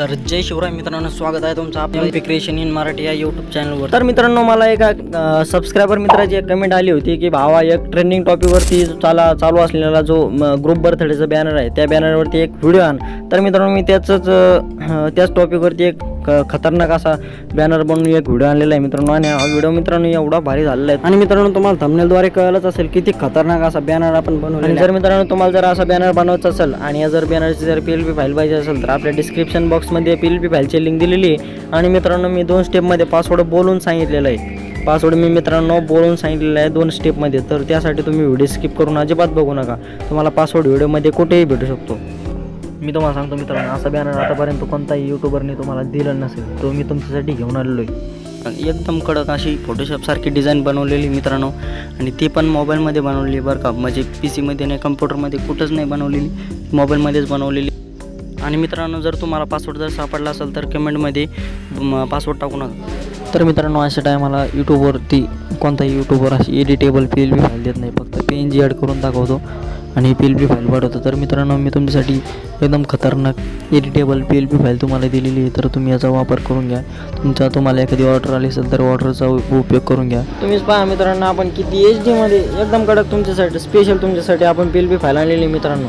तर जय शिवराय मित्रांनो स्वागत आहे तुमचं आपण एम क्रिएशन इन मराठी या यूट्यूब चॅनलवर तर मित्रांनो मला एका सबस्क्रायबर मित्राची एक कमेंट आली होती की भावा एक ट्रेंडिंग टॉपिकवरती चाला चालू असलेला जो ग्रुप बर्थडेचा बॅनर आहे त्या बॅनरवरती एक व्हिडिओ आण. तर मित्रांनो मी त्याच त्याच टॉपिकवरती एक ख- खतरनाक असा बॅनर बनवून एक व्हिडिओ आणलेला आहे मित्रांनो. आणि हा व्हिडिओ मित्रांनो एवढा भारी झालेला आहे. आणि मित्रांनो तुम्हाला थंबनेलद्वारे कळलंच असेल किती खतरनाक असा बॅनर आपण बनवला जर मित्रांनो तुम्हाला जर असा बॅनर बनवायचा असेल आणि या जर बॅनरची जर पी एल पी फाईल पाहिजे असेल तर आपल्या डिस्क्रिप्शन बॉक्समध्ये पी एल पी फाईलची लिंक दिलेली आहे. आणि मित्रांनो मी दोन स्टेपमध्ये पासवर्ड बोलून सांगितलेलं आहे. पासवर्ड मी मित्रांनो बोलून सांगितलेलं आहे दोन स्टेपमध्ये तर त्यासाठी तुम्ही व्हिडिओ स्किप करून अजिबात बघू नका. तुम्हाला पासवर्ड व्हिडिओमध्ये कुठेही भेटू शकतो. मी तुम्हाला सांगतो मित्रांनो असा बॅनर आतापर्यंत कोणताही युट्यूबरने तुम्हाला दिलं नसेल तो मी तुमच्यासाठी घेऊन आलेलो आहे. एकदम कडक अशी फोटोशॉपसारखी डिझाईन बनवलेली मित्रांनो. आणि ती पण मोबाईलमध्ये बनवलेली बरं का. म्हणजे पी सीमध्ये नाही कम्प्युटरमध्ये कुठंच नाही बनवलेली. मोबाईलमध्येच बनवलेली आणि मित्रांनो जर तुम्हाला पासवर्ड जर सापडला असेल तर कमेंटमध्ये पासवर्ड टाकू नका तर मित्रांनो अशा टायमाला यूट्यूबवरती कोणताही यूट्यूबवर अशी editable P L B file देत नाही. फक्त पी एन जी ॲड करून दाखवतो. आणि पी एल बी फाईल पाठवतो तर मित्रांनो मी तुमच्यासाठी एकदम खतरनाक editable P L P file तुम्हाला दिलेली आहे. तर तुम्ही याचा वापर करून घ्या. तुमचा तुम्हाला एखादी ऑर्डर आली असेल तर ऑर्डरचा उपयोग करून घ्या. तुम्हीच पहा मित्रांनो आपण किती एच डीमध्ये एकदम कडक तुमच्यासाठी स्पेशल तुमच्यासाठी आपण पी एल बी फाईल आणलेली आहे मित्रांनो.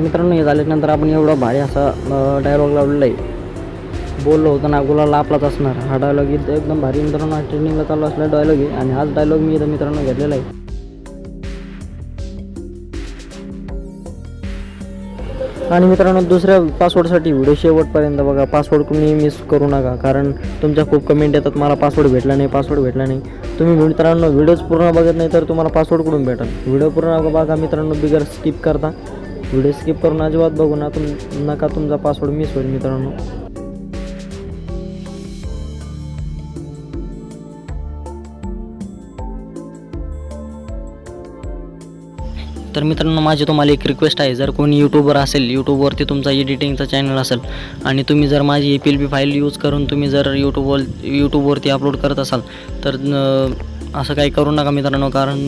मित्रांनो हे झाल्यानंतर आपण एवढा भारी असा डायलॉग लावलेला आहे. बोललो होतो ना लापलाच आपलाच असणार. हा डायलॉग इथं एकदम भारी मित्रांनो ट्रेनिंगला चालू असलेला डायलॉग आहे. आणि हाच डायलॉग मी इथं मित्रांनो घेतलेला आहे. आणि मित्रांनो दुसऱ्या पासवर्डसाठी व्हिडिओ शेवटपर्यंत बघा. पासवर्ड तुम्ही मिस करू नका. कारण तुमच्या खूप कमेंट येतात मला पासवर्ड भेटला नाही पासवर्ड भेटला नाही. तुम्ही मित्रांनो व्हिडिओज पूर्ण बघत नाही तर तुम्हाला पासवर्ड कुठून भेटेल? व्हिडिओ पूर्ण बघा मित्रांनो बिगर स्किप करता. व्हिडिओ स्किप करून अजिबात बघू ना तुम नका तुमचा पासवर्ड मिस होईल मित्रांनो. तर मित्रांनो माझी तुम्हाला एक रिक्वेस्ट आहे. जर कोणी यूट्यूबर असेल यूट्यूबवरती तुमचा एडिटिंगचा चॅनल असेल आणि तुम्ही जर माझी A P L B file use करून तुम्ही जर यूट्यूबवर यूट्यूबवरती अपलोड करत असाल तर असं काही करू नका मित्रांनो कारण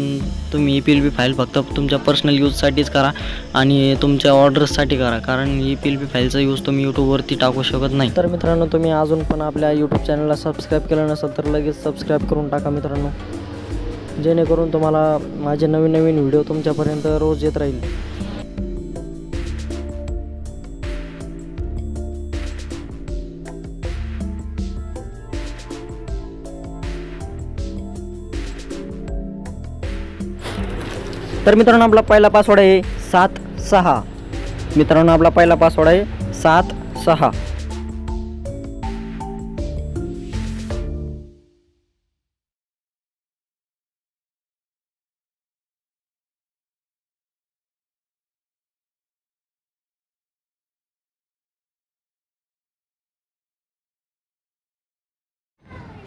तुम्ही E P L B file फक्त तुमच्या पर्सनल यूजसाठीच करा आणि तुमच्या ऑर्डर्ससाठी करा कारण ई पी एल बी फाईलचा यूज तुम्ही यूट्यूबवरती टाकू शकत नाही. तर मित्रांनो तुम्ही अजून पण आपल्या यूट्यूब चॅनलला सबस्क्राईब केलं नसेल तर लगेच सबस्क्राईब करून टाका मित्रांनो. जेणेकरून तुम्हाला माझे नवीन नवीन व्हिडिओ तुमच्यापर्यंत रोज येत राहील. तर मित्रांनो आपला पहिला पासवर्ड आहे सात सहा. मित्रांनो आपला पहिला पासवर्ड आहे सात सहा.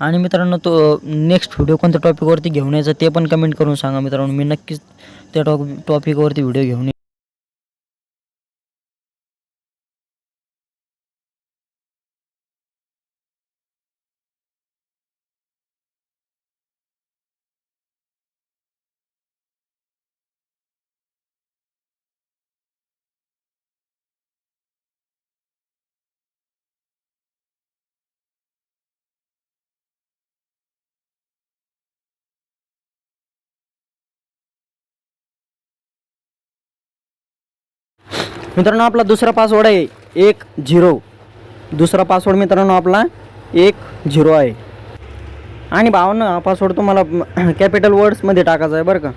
आणि मित्रांनो तो नेक्स्ट व्हिडिओ कोणत्या टॉपिकवरती घेऊन यायचा ते पण कमेंट करून सांगा मित्रांनो. मी नक्कीच त्या टॉप टॉपिकवरती व्हिडिओ घेऊन मित्रांनो आपला दुसरा पासवर्ड आहे एक झिरो. दुसरा पासवर्ड मित्रांनो आपला एक झिरो आहे. आणि भावनं हा पासवर्ड तुम्हाला कॅपिटल वर्ड्समध्ये टाकायचा आहे बरं का.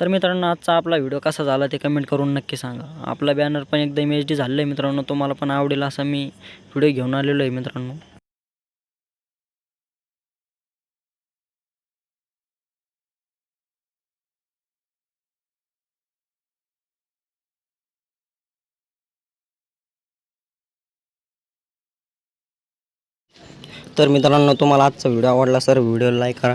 तर मित्रांनो आजचा आपला व्हिडिओ कसा झाला ते कमेंट करून नक्की सांगा. आपला बॅनर पण एकदम एच डी झालेला आहे मित्रांनो तुम्हाला पण आवडेल असा मी व्हिडिओ घेऊन आलेलो आहे मित्रांनो. तर मित्रांनो तुम्हाला आजचा व्हिडिओ आवडला सर व्हिडिओ लाईक करा.